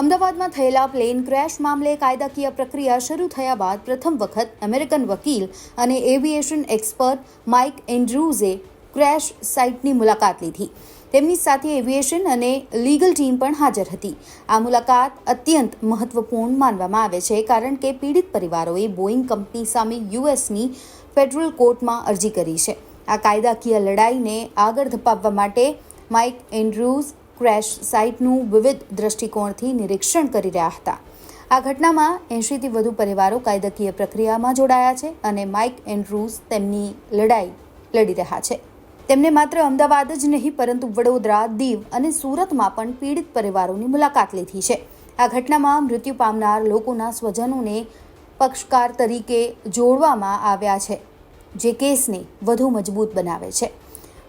અમદાવાદમાં થયેલા plane crash મામલે કાયદાકીય પ્રક્રિયા શરૂ થયા બાદ પ્રથમ વખત અમેરિકન વકીલ અને એવિએશન એક્સપર્ટ માઇક એન્ડ્રુઝે ક્રેશ સાઇટની મુલાકાત લીધી. તેમની સાથે એવિએશન અને લીગલ ટીમ પણ હાજર હતી. આ મુલાકાત અત્યંત મહત્વપૂર્ણ માનવામાં આવે છે કારણ કે પીડિત પરિવારોએ બોઇંગ કંપની સામે યુએસની ફેડરલ કોર્ટમાં અરજી કરી છે. આ કાયદાકીય લડાઈને આગળ ધપાવવા માટે માઇક એન્ડ્રુઝ ક્રેશ સાઇટનું વિવિધ દ્રષ્ટિકોણથી નિરીક્ષણ કરી રહ્યા હતા. આ ઘટનામાં એંશીથી વધુ પરિવારો કાયદાકીય પ્રક્રિયામાં જોડાયા છે અને માઇક એન્ડ્રુઝ તેમની લડાઈ લડી રહ્યા છે. તેમણે માત્ર અમદાવાદ જ નહીં, પરંતુ વડોદરા, દીવ અને સુરતમાં પણ પીડિત પરિવારોની મુલાકાત લીધી છે. આ ઘટનામાં મૃત્યુ પામનાર લોકોના સ્વજનોને પક્ષકાર તરીકે જોડવામાં આવ્યા છે, જે કેસને વધુ મજબૂત બનાવે છે.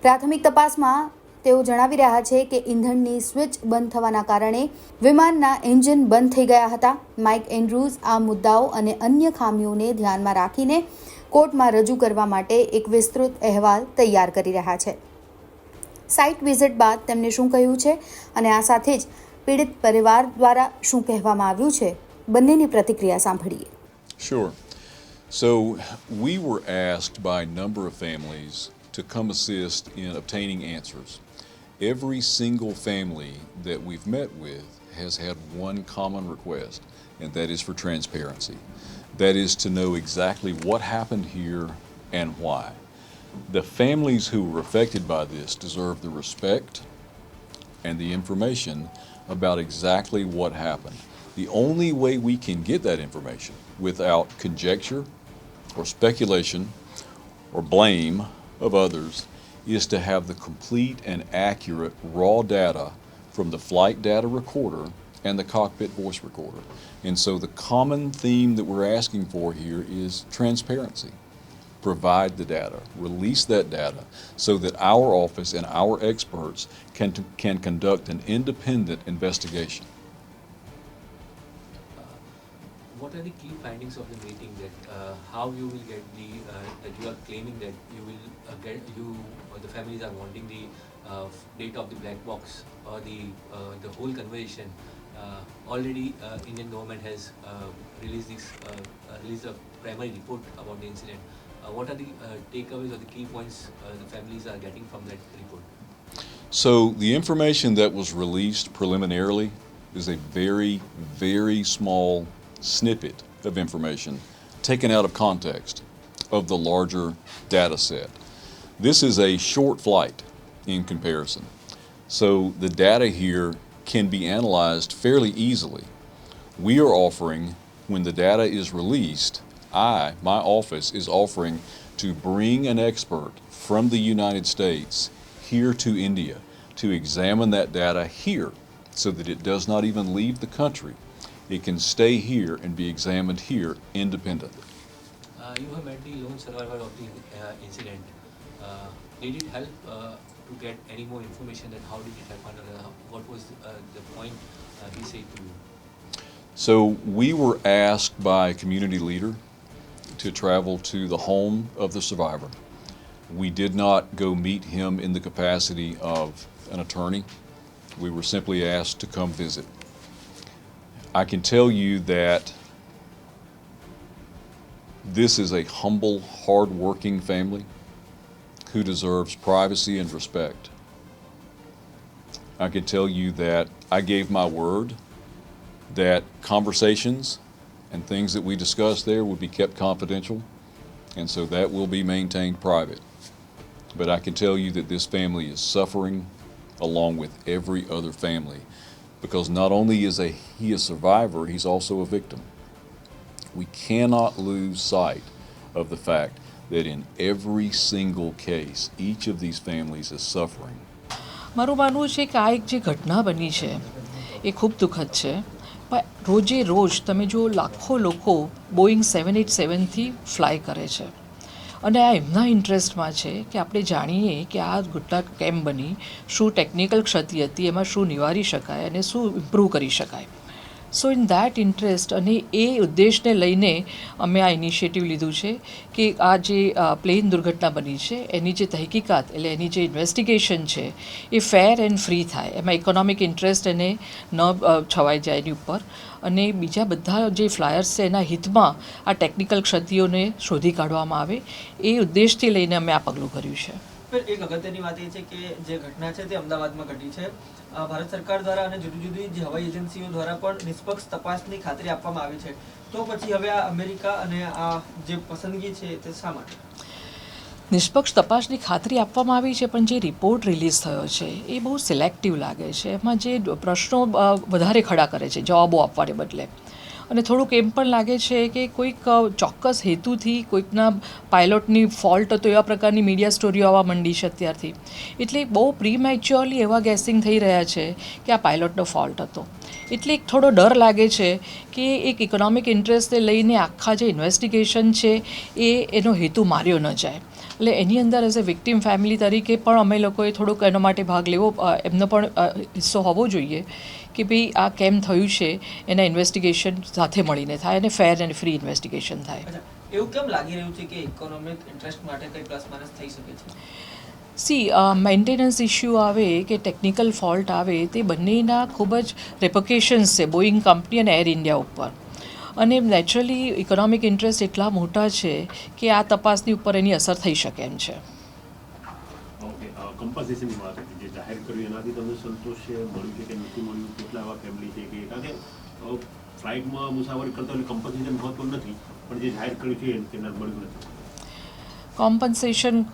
પ્રાથમિક તપાસમાં તેઓ જણાવી રહ્યા છે કે ઇંધણની સ્વિચ બંધ થવાના કારણે વિમાનના એન્જિન બંધ થઈ ગયા હતા માઇક એન્ડ્રુઝ આ મુદ્દાઓ અને અન્ય ખામીઓને ધ્યાનમાં રાખીને કોર્ટમાં રજૂ કરવા માટે એક વિસ્તૃત અહેવાલ તૈયાર કરી રહ્યા છે સાઇટ વિઝિટ બાદ તેમને શું કહ્યું છે અને આ સાથે જ પીડિત પરિવાર દ્વારા શું કહેવામાં આવ્યું છે બંનેની પ્રતિક્રિયા સાંભળીએ Sure. So, we were asked by a number of families to come assist in obtaining answers. Every single family that we've met with has had one common request, and that is for transparency. That is to know exactly what happened here and why. The families who were affected by this deserve the respect and the information about exactly what happened. The only way we can get that information without conjecture or speculation or blame of others is to have the complete and accurate raw data from the flight data recorder and the cockpit voice recorder. And so the common theme that we're asking for here is transparency provide the data, release that data, so that our office and our experts can, can conduct an independent investigation. What are the key findings of the meeting that uh, how you will get the uh, that you are claiming that you will uh, get you or the families are wanting the uh, data of the black box or the uh, the whole conversation. Uh, already, Indian government has released this released a primary report about the incident. What are the takeaways or the key points the families are getting from that report? So the information that was released preliminarily is a very, very small snippet of information taken out of context of the larger data set. This is a short flight in comparison. So the data here can be analyzed fairly easily. We are offering, when the data is released, I, my office, is offering to bring an expert from the United States here to India to examine that data here so that it does not even leave the country. It can stay here and be examined here independently. Uh, you have met the lone survivor of the uh, incident. Uh, did it help uh, to get any more information that how did it happen uh, what was uh, the point uh, he said to you? So we were asked by a community leader to travel to the home of the survivor. We did not go meet him in the capacity of an attorney. We were simply asked to come visit. I can tell you that this is a humble, hard-working family who deserves privacy and respect. I can tell you that I gave my word that conversations and things that we discussed there would be kept confidential, and so that will be maintained private. But I can tell you that this family is suffering along with every other family because not only is a, he a survivor, he's also a victim. We cannot lose sight of the fact that in every single case, each of these families is suffering મારું માનવું છે કે આ એક જે ઘટના બની છે એ ખૂબ દુઃખદ છે પણ રોજે રોજ તમે જો લાખો લોકો બોઈંગ સેવન એટ સેવનથી ફ્લાય કરે છે અને આ એમના ઇન્ટરેસ્ટમાં છે કે આપણે જાણીએ કે આ ઘટના કેમ બની, શું ટેકનિકલ ક્ષતિ હતી, એમાં શું નિવારી શકાય અને શું ઇમ્પ્રૂવ કરી શકાય. સો ઇન દેટ ઇન્ટરેસ્ટ અને એ ઉદ્દેશને લઈને અમે આ ઇનિશિયેટિવ લીધું છે કે આ જે પ્લેન દુર્ઘટના બની છે, એની જે તહકીકાત એટલે એની જે ઇન્વેસ્ટિગેશન છે, એ ફેર એન્ડ ફ્રી થાય. એમાં ઇકોનોમિક ઇન્ટરેસ્ટ એને ન છવાઈ જાય એની ઉપર. અને બીજા બધા જે ફ્લાયર્સ છે, એના હિતમાં આ ટેકનિકલ ક્ષતિઓને શોધી કાઢવામાં આવે. એ ઉદ્દેશથી લઈને અમે આ પગલું કર્યું છે. એક અગત્યની વાત એ છે કે જે ઘટના છે તે અમદાવાદમાં ઘટી છે ભારત સરકાર દ્વારા અને જુદી જુદી જે હવાઈ એજન્સીઓ દ્વારા પણ નિષ્પક્ષ તપાસની ખાતરી આપવામાં આવી છે. તો પછી હવે આ અમેરિકા અને આ જે પસંદગી છે તે શા માટે? નિષ્પક્ષ તપાસની ખાતરી આપવામાં આવી છે, પણ જે રિપોર્ટ રિલીઝ થયો છે એ બહુ સિલેક્ટિવ લાગે છે. એમાં જે પ્રશ્નો વધારે ખડા કરે છે, જવાબો આપવાને બદલે. અને થોડુંક એમ પણ લાગે છે કે કોઈક ચોક્કસ હેતુથી કોઈકના પાયલોટની ફોલ્ટ હતો એવા પ્રકારની મીડિયા સ્ટોરીઓ આવવા માંડી છે અત્યારથી. એટલે બહુ પ્રી મેચ્યોરલી એવા ગેસિંગ થઈ રહ્યા છે કે આ પાયલોટનો ફોલ્ટ હતો. એટલે એક થોડો ડર લાગે છે કે એક ઇકોનોમિક ઇન્ટરેસ્ટને લઈને આખા જે ઇન્વેસ્ટિગેશન છે એ એનો હેતુ માર્યો ન જાય. એટલે એની અંદર એઝ અ વિક્ટિમ ફેમિલી તરીકે પણ અમે લોકોએ થોડુંક એના માટે ભાગ લેવો એમનો પણ હિસ્સો હોવો જોઈએ કે ભાઈ આ કેમ થયું છે એના ઇન્વેસ્ટિગેશન સાથે મળીને થાય અને ફેર એન્ડ ફ્રી ઇન્વેસ્ટિગેશન થાય. એવું કેમ લાગી રહ્યું છે કે ઇકોનોમિક ઇન્ટરેસ્ટ માટે કંઈ પ્લસ માઇનસ થઈ શકે છે? સી મેન્ટેનન્સ ઇશ્યુ આવે કે ટેકનિકલ ફોલ્ટ આવે તે બંનેના ખૂબ જ રેપોકેશન્સ છે બોઈંગ કંપની અને એર ઇન્ડિયા ઉપર. અને નેચરલી ઇકોનોમિક ઇન્ટરેસ્ટ એટલા મોટા છે કે આ તપાસની ઉપર એની અસર થઈ શકે એમ છે. કમ્પન્સેશનની વાત હતી જે જાહેર કર્યું એનાથી તમને સંતોષ છે મળ્યું છે કે નથી મળ્યું? કેટલા એવા ફેમિલી છે કે કારણ કે ફ્લાઇટમાં મુસાફરી કરતા હોય કમ્પન્સેશન મહત્વ નથી પણ જે જાહેર કર્યું છે તેના મળ્યું નથી. કોમ્પન્સેશન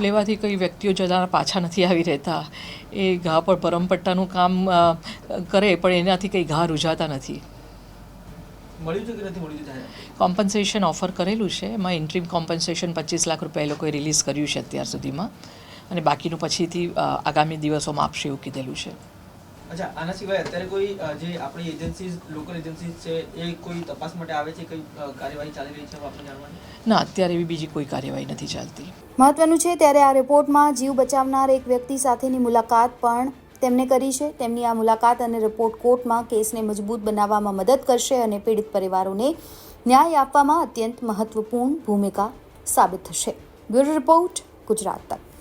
લેવાથી કઈ વ્યક્તિઓ જતા પાછા નથી આવી રહેતા. એ ઘા પર પરમપટ્ટાનું કામ કરે પણ એનાથી કંઈ ઘા રૂઝાતા નથી. મળ્યું છે કે નથી મળ્યું છે કોમ્પન્સેશન ઓફર કરેલું છે. એમાં ઇન્ટ્રીમ કોમ્પન્સેશન પચીસ લાખ રૂપિયા એ લોકોએ રિલીઝ કર્યું છે અત્યાર સુધીમાં. અને બાકીનું પછીથી આગામી દિવસોમાં આપશે એવું કીધેલું છે. અચ્છા આના સિવાય અત્યારે કોઈ જે આપણી એજન્સીઝ લોકલ એજન્સીઝ છે એ કોઈ તપાસ માટે આવે છે? કઈ કાર્યવાહી ચાલી રહી છે આપણે જાણવાની ના અત્યારે એવી બીજી કોઈ કાર્યવાહી નથી ચાલતી. મહત્વનું છે ત્યારે આ રિપોર્ટમાં જીવ બચાવનાર એક વ્યક્તિ સાથેની મુલાકાત પણ તેમને કરી છે. તેમની આ મુલાકાત અને રિપોર્ટ કોર્ટમાં કેસને મજબૂત બનાવવામાં મદદ કરશે અને પીડિત પરિવારોને ન્યાય આપવામાં અત્યંત મહત્વપૂર્ણ ભૂમિકા સાબિત થશે. બ્યુરો રિપોર્ટ ગુજરાત તક.